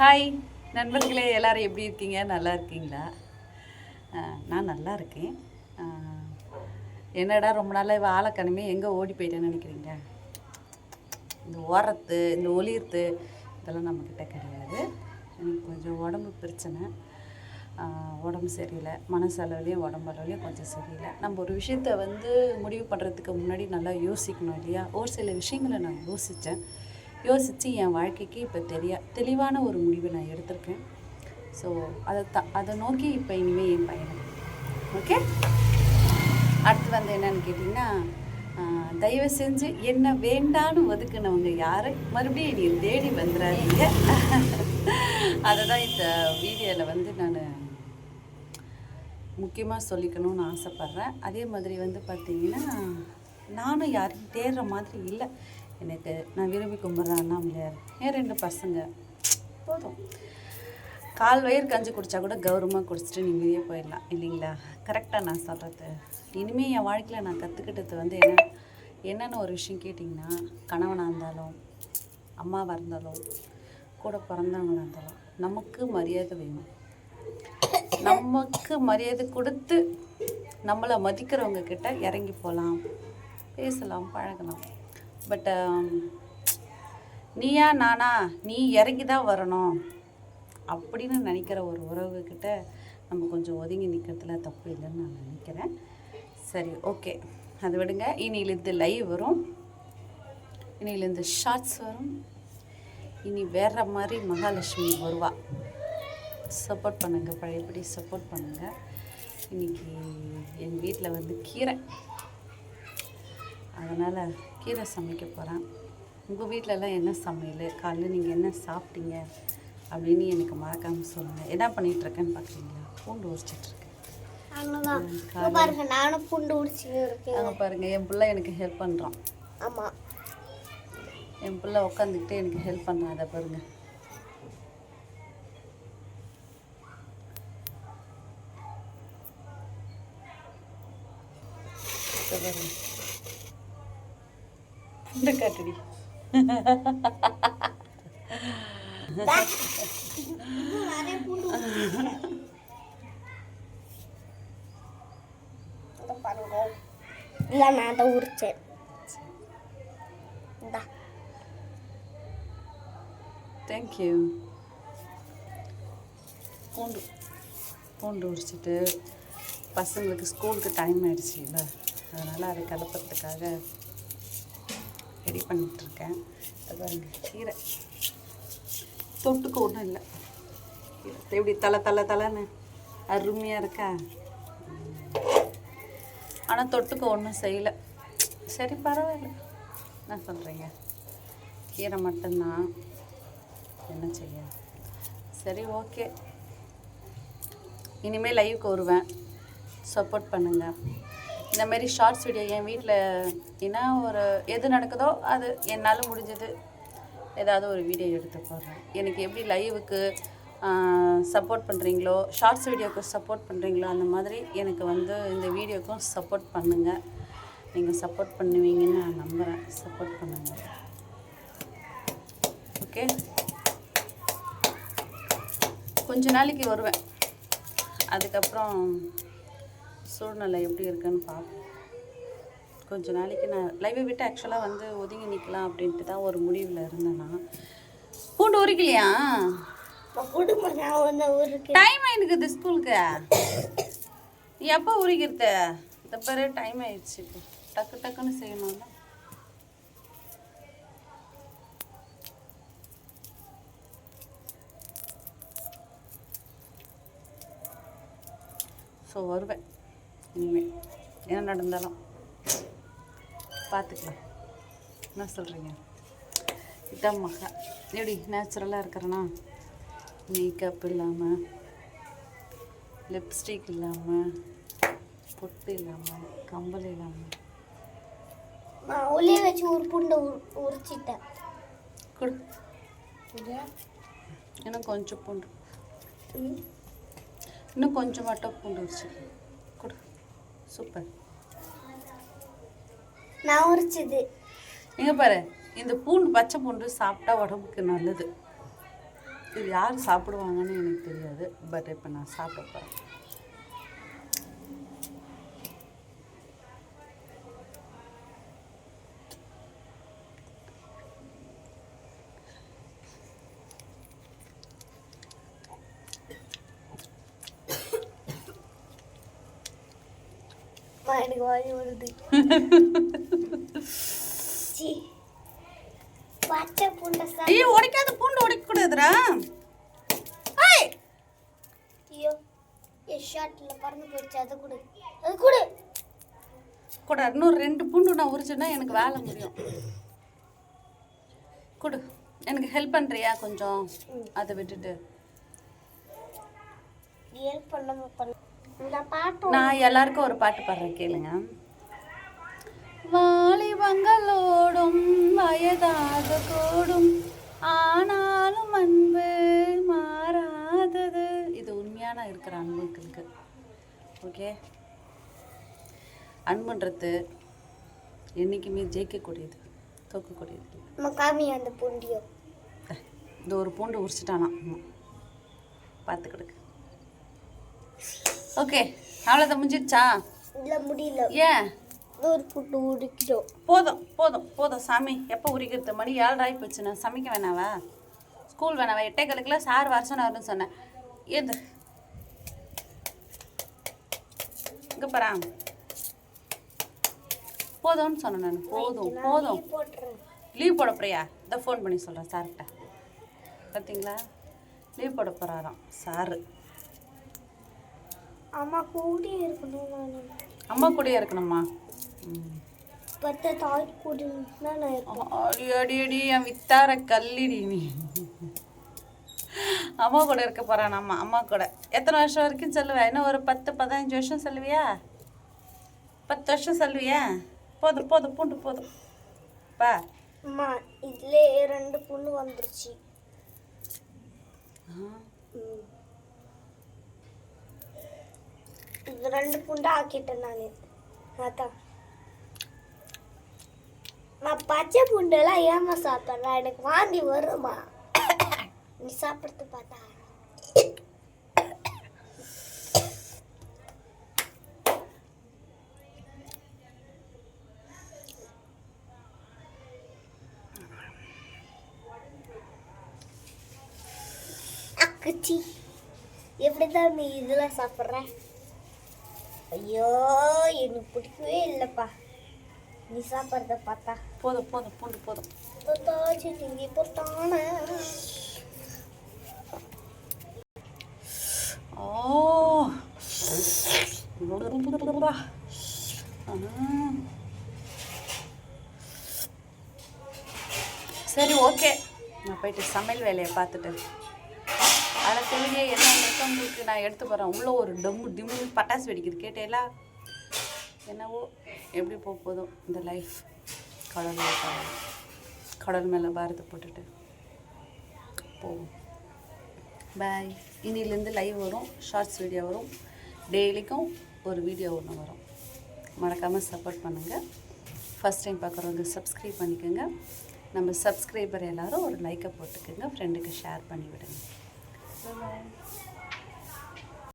Hi நண்பர்களே எல்லாரும் எப்படி இருக்கீங்க? நல்லா இருக்கீங்களா? நான் நல்லா இருக்கேன். என்னடா ரொம்ப நாளாக வாழைக்கணுமே எங்கே ஓடி போயிட்டேன்னு நினைக்கிறீங்க இந்த ஓரத்து இந்த ஒளிர்த்து இதெல்லாம் நம்மக்கிட்ட கிடையாது. எனக்கு கொஞ்சம் உடம்பு பிரச்சனை. உடம்பு சரியில்லை. மனசளவுலேயும் உடம்பளவுலேயும் கொஞ்சம் சரியில்லை. நம்ம ஒரு விஷயத்த வந்து முடிவு பண்ணுறதுக்கு முன்னாடி நல்லா யோசிக்கணும் இல்லையா? ஒரு சில விஷயங்களை நான் யோசித்தேன் யோசித்து என் வாழ்க்கைக்கு இப்போ தெரிய தெளிவான ஒரு முடிவை நான் எடுத்திருக்கேன். ஸோ அதை த அதை நோக்கி இப்போ இனிமேல் என் பயணம். ஓகே அடுத்து வந்து என்னன்னு கேட்டிங்கன்னா தயவு செஞ்சு என்ன வேண்டான்னு ஒதுக்குனவங்க யார்? மறுபடியும் நீ தேடி வந்துடாதீங்க அதை தான் இந்த வீடியோவில் வந்து நான் முக்கியமாக சொல்லிக்கணும்னு ஆசைப்பட்றேன். அதே மாதிரி வந்து பார்த்தீங்கன்னா நானும் யாரையும் தேடுற மாதிரி இல்லை. எனக்கு நான் விரும்பி கும்பிட்றேன் அண்ணாமலையார் ஏன் ரெண்டு பசங்க? போதும். கால் வயிறு கஞ்சி குடித்தா கூட கௌரவமாக குடிச்சிட்டு நிம்மதியாக போயிடலாம். இல்லைங்களா? கரெக்டாக நான் சொல்கிறது இனிமேல் என் வாழ்க்கையில் நான் கற்றுக்கிட்டது வந்து என்ன? என்னென்ன ஒரு விஷயம் கேட்டிங்கன்னா கணவனாக இருந்தாலும் அம்மாவாக இருந்தாலும் கூட பிறந்தவங்களாக இருந்தாலும் நமக்கு மரியாதை வேணும். நமக்கு மரியாதை கொடுத்து நம்மளை மதிக்கிறவங்க கிட்ட இறங்கி போகலாம் பேசலாம் பழகலாம். பட் um, நீயா நானா நீ இறங்கி தான் வரணும். அப்படின்னு நினைக்கிற ஒரு உறவுக்கிட்ட நம்ம கொஞ்சம் ஒதுங்கி நிற்கிறதுல தப்பு இல்லைன்னு நான் நினைக்கிறேன். சரி ஓகே அதை விடுங்க. இனியிலேருந்து லைவ் வரும். இனியிலேருந்து ஷார்ட்ஸ் வரும். இனி வேற மாதிரி மகாலட்சுமி வருவா. சப்போர்ட் பண்ணுங்கள் பழையபடி சப்போர்ட் பண்ணுங்கள் இன்னைக்கு எங்கள் வீட்டில் வந்து கீரை. அதனால் கீரை சமைக்க போகிறேன் உங்கள் வீட்டிலலாம் என்ன சமையல்? காலையில் நீங்கள் என்ன சாப்பிட்டீங்க? அப்படின்னு எனக்கு மறக்காமல் சொல்லுங்கள் என்ன பண்ணிட்டு இருக்கேன்னு பார்க்குறீங்களா பூண்டு உரிச்சிட்ருக்கேன் பாருங்க நானும் பூண்டு அங்கே பாருங்கள் என் பிள்ளை எனக்கு ஹெல்ப் பண்ணுறான் ஆமாம் என் பிள்ளை உட்காந்துக்கிட்டு எனக்கு ஹெல்ப் பண்ணுறான் அதை பாருங்கள் இதை பாருங்க பூண்டு காட்டுடி நிறைய பூண்டு உரிச்சிருக்கேன். இங்க பாருங்க இல்லை நான் தான் உரிச்சேன் இந்தா தேங்க்யூ பூண்டு. பூண்டு உரிச்சிட்டு பசங்களுக்கு ஸ்கூலுக்கு டைம் ஆயிடுச்சுல்ல அதனால் அதை கிளப்புறதுக்காக ரெடி பண்ணிகிட்ருக்கேன் அது பாருங்க கீரை. தொட்டுக்கு ஒன்றும் இல்லை. எப்படி தலை தலை தலைன்னு அருமையாக இருக்கா? ஆனால் தொட்டுக்கு ஒன்றும் செய்யலை. சரி பரவாயில்ல. என்ன சொல்கிறீங்க கீரை மட்டும்தான். என்ன செய்ய? சரி ஓகே. இனிமேல் லைவுக்கு வருவேன். சப்போர்ட் பண்ணுங்கள் இந்த மாதிரி ஷார்ட்ஸ் வீடியோ என் வீட்டில் ஏன்னா ஒரு எது நடக்குதோ அது என்னால் முடிஞ்சது. ஏதாவது ஒரு வீடியோ எடுத்து போடுறேன். எனக்கு எப்படி லைவுக்கு சப்போர்ட் பண்ணுறீங்களோ ஷார்ட்ஸ் வீடியோக்கு சப்போர்ட் பண்ணுறீங்களோ அந்த மாதிரி எனக்கு வந்து இந்த வீடியோக்கும் சப்போர்ட் பண்ணுங்கள் நீங்கள் சப்போர்ட் பண்ணுவீங்கன்னு நான் நம்புகிறேன் சப்போர்ட் பண்ணுங்கள் ஓகே கொஞ்ச நாளைக்கு வருவேன். அதுக்கப்புறம் சூழ்நிலை எப்படி இருக்குன்னு பார்ப்போம். கொஞ்ச நாளைக்கு நான் லைவை விட்டு ஆக்சுவலாக வந்து ஒதுங்கி நிற்கலாம் அப்படின்ட்டு தான் ஒரு முடிவில் இருந்தேன். நான் பூண்டு உரிக்கலையா டைம் ஆயிடுக்குது ஸ்கூலுக்கு. எப்போ உரிக்கிறது? இந்த பேர் டைம் ஆயிடுச்சு இப்போ. டக்கு டக்குன்னு செய்யணும்ல. ஸோ வருவேன். இனிமேல் என்ன நடந்தாலும் பார்த்துக்கலாம். என்ன சொல்கிறீங்க இதான் மகா. எப்படி நேச்சுரலாக இருக்கிறேன்னா மேக்கப் இல்லாமல் லிப்ஸ்டிக் இல்லாமல் பொட்டு இல்லாமல் கம்பல் இல்லாமல் நான் ஒளிய வச்சு ஒரு பூண்டை உரி- உரிச்சிட்டேன். கொடு. இன்னும் கொஞ்சம் பூண்டு. இன்னும் கொஞ்சம் மட்டும் பூண்டு கொடு சூப்பர். நான் உரிச்சது. இங்க பாரு இந்த பூண்டு பச்சை பூண்டு சாப்பிட்டா உடம்புக்கு நல்லது. இது யார் சாப்பிடுவாங்கன்னு எனக்கு தெரியாது பட் இப்போ நான் சாப்பிட போகிறேன் எனக்கு வாய் வருது பச்சை பூண்டை ஏய் உடைக்காத பூண்டு உடைக்கக்கூடாதுடா. ஏய்! ஐயோ என் ஷர்ட்டில் பறந்து போயிடுச்சு அதை கொடு. அது கொடு. கூட இன்னும் ரெண்டு பூண்டு நான் உரிச்சேன்னா எனக்கு வேலை முடியும். கொடு. எனக்கு ஹெல்ப் பண்ணுறியா கொஞ்சம்? அதை விட்டுட்டு. பண்ணாம பண்ண. பாட்டு நான் எல்லாருக்கும் ஒரு பாட்டு பாடுறேன் கேளுங்க. வாலிபங்களோடும் வயதாக கூடும் ஆனாலும் அன்பு மாறாதது. இது உண்மையான இருக்கிற அன்புகளுக்கு ஓகே அன்புன்றது என்றைக்குமே ஜெயிக்கக்கூடியது தோக்கக்கூடியது. இல்லை. நம்ம காமி அந்த பூண்டியோ. இந்த ஒரு பூண்டு உரிச்சிட்டானா? பார்த்து கிடக்கு. ஓகே அவ்வளோதான் முடிஞ்சிடுச்சா இல்லை முடியல. ஏன்? ஒரு பூண்டு உடிக்கிறோம் போதும் போதும் போதும் சாமி. எப்போ உரிக்கிறது? மணி ஏழரை போச்சு நான் சமைக்க வேணாவா? ஸ்கூல் வேணாவா? எட்டே கணக்கில் சார் வருஷம் வரும்னு சொன்னேன். எது? இங்கே பாரா. போதும்னு சொன்னேன் நான். போதும் போதும். லீவ் போட போறியா? இதை ஃபோன் பண்ணி சொல்கிறேன் சார்கிட்ட. பார்த்தீங்களா லீவ் போட போகிறாராம் சாரு. அம்மா கூடியே இருக்கணும் நான். அம்மா கூடயே இருக்கணுமா ம். பத்த தாய் கூடி நான் அடி அடி அடி என் வித்தார கல்லிடி நீ. அம்மா கூட இருக்க போறான் அம்மா? அம்மா கூட. எத்தனை வருஷம் வரைக்கும் சொல்லுவ? இன்னும் ஒரு பத்து பதினஞ்சு வருஷம் சொல்லுவியா? பத்து வருஷம் சொல்லுவியா? போதும் போதும் பூண்டு போதும். பா. அம்மா இதுல ரெண்டு புண்ணு வந்துருச்சு. இது ரெண்டு புண்டா ஆக்கிட்டேன் நான். அதான் நான் பச்சை பூண்டெல்லாம் ஏமா சாப்பிட்றேன். எனக்கு வாந்தி வருமா? நீ சாப்பிடுறது பார்த்தா அக்கச்சி எப்படிதான் நீ இதெல்லாம் சாப்பிட்ற? ஐயோ எனக்கு பிடிக்கவே இல்லைப்பா. நீ சாப்பிட்றத பார்த்தா. போதும் போதும் பூண்டு போதும். தொத்தாச்சு நீங்க போட்டான ஓ. சரி ஓகே. நான் போயிட்டு சமையல் வேலையை பார்த்துட்டு சொல்லுங்க என்ன மொத்தம் உங்களுக்கு நான் எடுத்து போகிறேன் உள்ளே ஒரு டம்மு டிம்மு பட்டாசு வெடிக்குது. கேட்டேலா? என்னவோ? எப்படி போக போதும்? இந்த லைஃப் கடல் கடல் கடல் மேலே பாரத்தை போட்டுட்டு போவோம். பாய் இன்னிலேருந்து லைவ் வரும். ஷார்ட்ஸ் வீடியோ வரும். டெய்லிக்கும் ஒரு வீடியோ ஒன்று வரும். மறக்காமல் சப்போர்ட் பண்ணுங்கள் ஃபஸ்ட் டைம் பார்க்குறவங்க சப்ஸ்கிரைப் பண்ணிக்கோங்க. நம்ம சப்ஸ்கிரைபர் எல்லாரும் ஒரு லைக்கை போட்டுக்கோங்க. ஃப்ரெண்டுக்கு ஷேர் பண்ணி விடுங்க பாய்